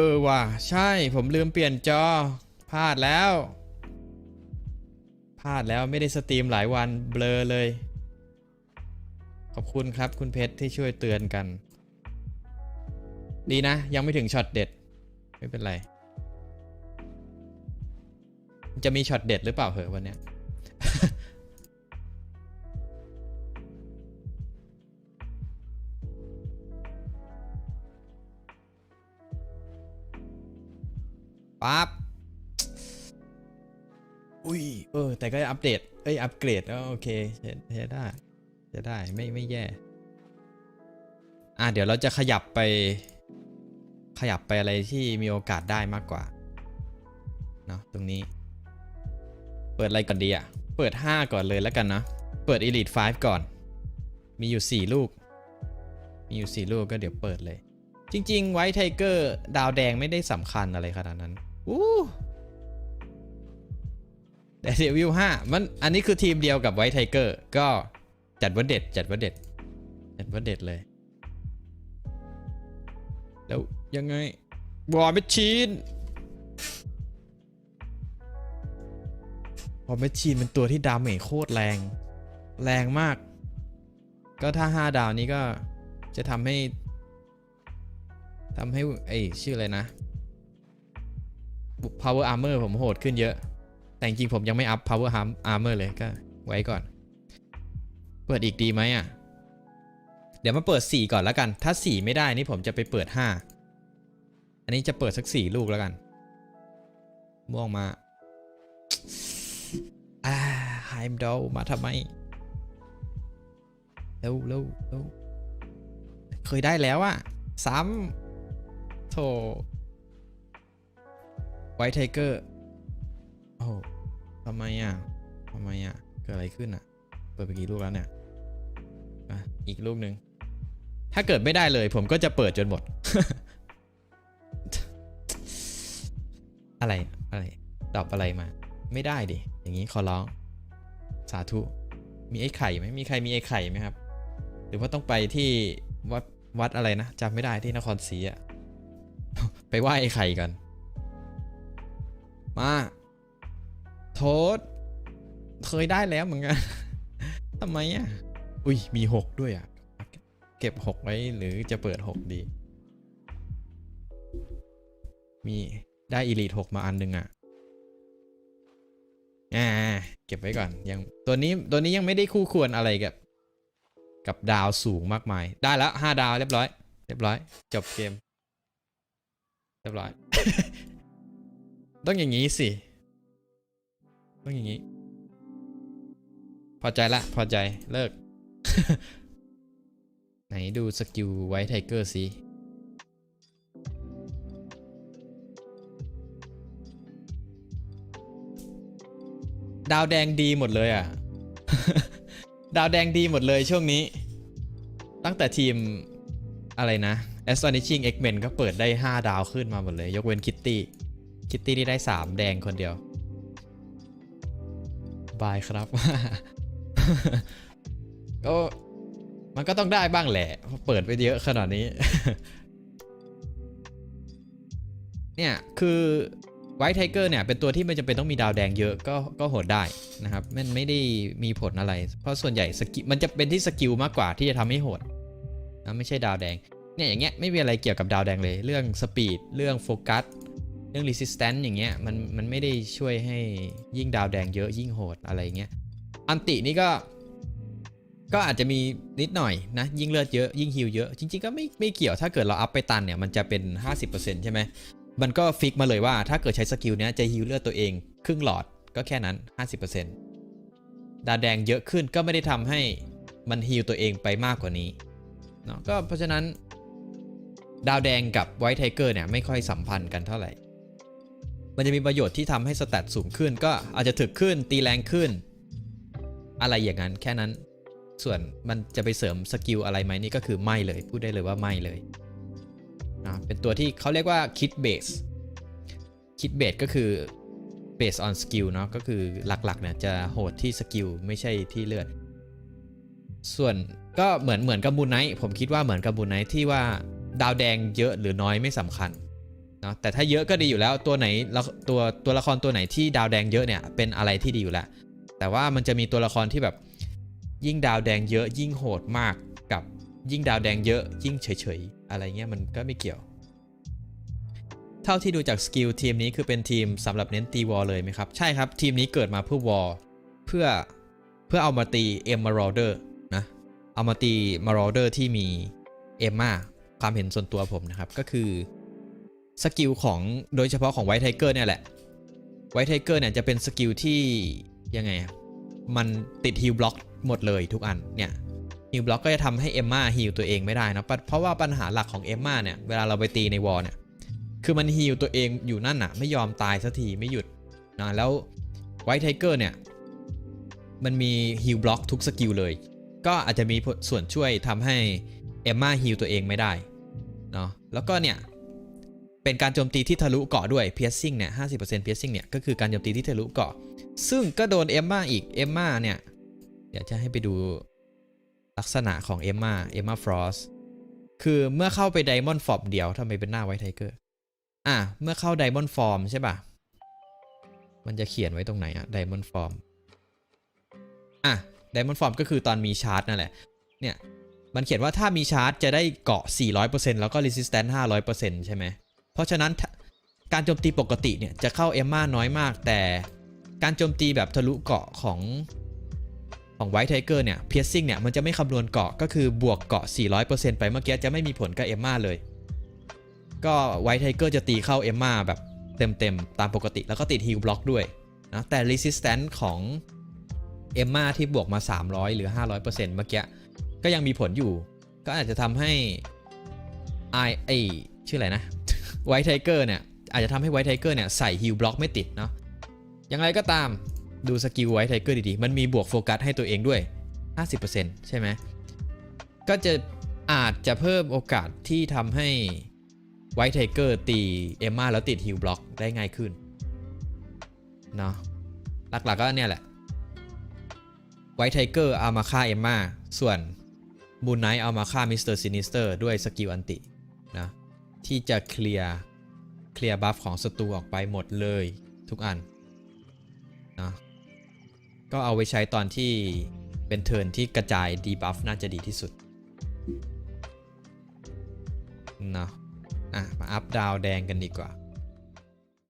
เออว่ะ ใช่ผมลืมเปลี่ยนจอ พลาดแล้ว พลาดแล้วไม่ได้สตรีมหลายวันเบลอเลย ขอบคุณครับคุณเพชรที่ช่วยเตือนกัน ดีนะ ยังไม่ถึงช็อตเด็ด ไม่เป็นไร จะมีช็อตเด็ดหรือเปล่าเหอะวันเนี้ย ปั๊บอุ้ยเออ แต่ก็อัปเดตเอ้ยอัปเกรดแล้วโอเคใช้ได้ใช้ได้ไม่ไม่แย่ อะเดี๋ยวเราจะขยับไป ขยับไปอะไรที่มีโอกาสได้มากกว่าเนอะตรงนี้ เปิดอะไรก่อนดีอะ เปิด 5 ก่อนเลยแล้วกันนะเปิด Elite 5 ก่อน มีอยู่ 4 ลูก มีอยู่ 4 ลูกก็เดี๋ยวเปิดเลย จริง ๆ ไวท์ไทเกอร์ดาวแดงไม่ได้สำคัญอะไรขนาดนั้น อู้แต่เดวิลห้ามันอันนี้คือทีมเดียวกับไวท์ไทเกอร์ก็จัดว่าเด็ด จัดว่าเด็ด จัดว่าเด็ดเลย แล้วยังไงวอร์มชีนวอร์มชีนเป็นตัวที่ดาเมจโคตรแรง แรงมาก ก็ถ้า 5 ดาวนี้ก็จะทำให้ทำให้ไอชื่ออะไรนะ power armor ผมโหดขึ้นเยอะ แต่จริงผมยังไม่อัพ power armor เลยก็ไว้ก่อน เปิดอีกดีไหมอะ เดี๋ยวมาเปิด 4 ก่อนแล้วกัน ถ้า 4 ไม่ได้นี่ผมจะไปเปิด 5 อันนี้จะเปิดสัก 4 ลูกแล้วกัน ม่วงมาอ่าไฮมดอลมาทำไมเร็วเร็วเร็วเคยได้แล้วอะซ้ำโถ ไวท์ไทเกอร์โอ้ทำไมอะทำไมอะ เกิดอะไรขึ้นอะ เปิดไปกี่ลูกแล้วเนี่ยอะอีกลูกหนึ่ง ถ้าเกิดไม่ได้เลย ผมก็จะเปิดจนหมด อะไร อะไร ตอบอะไรมา ไม่ได้ดิ อย่างนี้ขอร้อง สาธุ มีไอ้ไข่ไหม มีใครมีไอ้ไข่ไหมครับ หรือว่าต้องไปที่วัดวัดอะไรนะจำไม่ได้ที่นครศรีอะไปไหว้ไอ้ไข่กัน มาโทษเคยได้แล้วเหมือนกันทำไมอะ อุ้ยมีหกด้วยอะ เก็บหกไว้หรือจะเปิดหกดี มีได้อีลีทหกมาอันหนึ่งอะอ่าเก็บไว้ก่อนยังตัวนี้ตัวนี้ยังไม่ได้คู่ควรอะไรกับ กับดาวสูงมากมาย ได้แล้วห้าดาวเรียบร้อย เรียบร้อย จบเกม เรียบร้อย ต้องอย่างนี้สิ ต้องอย่างนี้ พอใจละ พอใจเลิก ไหนดูสกิลไวท์ไทเกอร์สิดาวแดงดีหมดเลยอะ ดาวแดงดีหมดเลยช่วงนี้ ตั้งแต่ทีมอะไรนะ Astonishing X-Men ก็เปิดได้ 5 ดาวขึ้นมาหมดเลย ยกเว้นคิตตี้ คิตตี้ที่ได้ 3 แดงคนเดียว บายครับ ก็มันก็ต้องได้บ้างแหละ เปิดไปเยอะขนาดนี้ เนี่ย คือไวท์ไทเกอร์เนี่ย เป็นตัวที่ไม่จำเป็นต้องมีดาวแดงเยอะก็ก็โหดได้นะครับ มันไม่ได้มีผลอะไร เพราะส่วนใหญ่สกิลมันจะเป็นที่สกิลมากกว่าที่จะทำให้โหดนะไม่ใช่ดาวแดง เนี่ยอย่างเงี้ยไม่มีอะไรเกี่ยวกับดาวแดงเลย เรื่องสปีดเรื่องโฟกัส เรื่อง resistance อย่างเงี้ยมันมันไม่ได้ช่วยให้ยิ่งดาวแดงเยอะยิ่งโหดอะไรเงี้ยอันตินี่ก็ ก็อาจจะมีนิดหน่อยนะ ยิ่งเลือดเยอะยิ่งฮิลเยอะ จริง ๆ ก็ไม่ไม่เกี่ยวถ้าเกิดเราอัพไปตันเนี่ยมันจะเป็น 50%ใช่ไหมมันก็ฟิกมาเลยว่าถ้าเกิดใช้สกิลเนี้ยจะฮิลเลือดตัวเอง ครึ่งหลอดก็แค่นั้น 50%ดาวแดงเยอะขึ้นก็ไม่ได้ทำให้มันฮิลตัวเองไปมากกว่านี้เนาะก็เพราะฉะนั้น ดาวแดงกับไวท์ไทเกอร์เนี่ยไม่ค่อยสัมพันธ์กันเท่าไหร่ มันจะมีประโยชน์ที่ทำให้สแตทสูงขึ้น ก็อาจจะถึกขึ้นตีแรงขึ้น อะไรอย่างนั้นแค่นั้น ส่วนมันจะไปเสริมสกิลอะไรไหมนี่ก็คือไม่เลย พูดได้เลยว่าไม่เลยนะเป็นตัวที่เขาเรียกว่าคิดเบสคิดเบสก็คือ based on skill เนาะก็คือหลักๆเนี่ยจะโหดที่สกิลไม่ใช่ที่เลือด ส่วนก็เหมือนเหมือนกับมูนไนท์ผมคิดว่าเหมือนกับมูนไนท์ที่ว่าดาวแดงเยอะหรือน้อยไม่สำคัญ เนาะแต่ถ้าเยอะก็ดีอยู่แล้วตัวไหนตัวตัวละครตัวไหนที่ดาวแดงเยอะเนี่ยเป็นอะไรที่ดีอยู่แล้ว แต่ว่ามันจะมีตัวละครที่แบบ ยิ่งดาวแดงเยอะ ยิ่งโหดมากกับยิ่งดาวแดงเยอะ ยิ่งเฉยๆ อะไรเงี้ยมันก็ไม่เกี่ยว เท่าที่ดูจากสกิลทีมนี้คือเป็นทีมสำหรับเน้นตีวอลเลยไหมครับ ใช่ครับ ทีมนี้เกิดมาเพื่อวอลเพื่อเพื่อเอามาตีเอ็มมารอเดอร์นะเอามาตีมารอเดอร์ที่มีเอมมาความเห็นส่วนตัวผมนะครับก็คือ สกิลของโดยเฉพาะของไวท์ไทเกอร์เนี่ยแหละไวท์ไทเกอร์เนี่ยจะเป็นสกิลที่ยังไงอะมันติดฮิลบล็อกหมดเลยทุกอันเนี่ยฮิลบล็อกก็จะทำให้เอมมาฮิลตัวเองไม่ได้นะเพราะว่าปัญหาหลักของเอมมาเนี่ยเวลาเราไปตีในวอลเนี่ยคือมันฮีลตัวเองอยู่นั่นน่ะ ไม่ยอมตายสักทีไม่หยุดนะแล้วไวท์ไทเกอร์เนี่ยมันมีฮีลบล็อกทุกสกิลเลย ก็อาจจะมีส่วนช่วยทำให้เอมมาฮีลตัวเองไม่ได้เนาะแล้วก็เนี่ย เป็นการโจมตีที่ทะลุเกาะด้วย piercing เนี่ย50% piercing เนี่ยก็คือการโจมตีที่ทะลุเกาะ ซึ่งก็โดนเอมมาอีก เอมมาเนี่ย เดี๋ยวจะให้ไปดูลักษณะของเอมมาเอมมาฟรอสคือเมื่อเข้าไปไดมอนด์ฟอร์มเดียวทำไมเป็นหน้าไวท์ไทเกอร์ อะ เมื่อเข้า Diamond Form ใช่ป่ะ มันจะเขียนไว้ตรงไหนอะ Diamond Form อะ Diamond Form ก็คือตอนมีชาร์จนั่นแหละ เนี่ย มันเขียนว่าถ้ามีชาร์จจะได้เกาะ 400%แล้วก็ Resistance 500%ใช่ไหม เพราะฉะนั้นการโจมตีปกติเนี่ยจะเข้าเอมมาน้อยมาก แต่การโจมตีแบบทะลุเกาะของของ White Tiger เนี่ย Piercing เนี่ยมันจะไม่คำนวณเกาะก็คือบวกเกาะ 400%ไปเมื่อกี้จะไม่มีผลกับเอมมาเลย ก็ไวท์ไทเกอร์จะตีเข้าเอมมาแบบเต็มๆ ตามปกติแล้วก็ติดฮิลบล็อกด้วยนะแต่ Resistance ของเอมมาที่บวกมา 300 หรือ 500%เมื่อกี้ก็ยังมีผลอยู่ ก็อาจจะทำให้ไอไอชื่ออะไรนะ ไวท์ไทเกอร์เนี่ยอาจจะทำให้ไวท์ไทเกอร์เนี่ยใส่ฮิลบล็อกไม่ติดเนาะอย่างไรก็ตามดูสกิลไวท์ไทเกอร์ดีๆ มันมีบวกโฟกัสให้ตัวเองด้วย 50%ใช่ไหมก็จะอาจจะเพิ่มโอกาสที่ทำให้ไวท์ไทเกอร์ตีเอมมาแล้วติดฮิลบล็อกได้ง่ายขึ้นเนาะหลักๆก็เนี่ยแหละไวท์ไทเกอร์เอามาฆ่าเอมมาส่วนบูนไนท์เอามาฆ่ามิสเตอร์ซินิสเตอร์ด้วยสกิลอันตินะ ที่จะเคลียร์เคลียร์บัฟของศัตรูออกไปหมดเลยทุกอันนะก็เอาไว้ใช้ตอนที่เป็นเทิร์นที่กระจายดีบัฟน่าจะดีที่สุดนะอะ มาอัพดาวแดงกันดีกว่า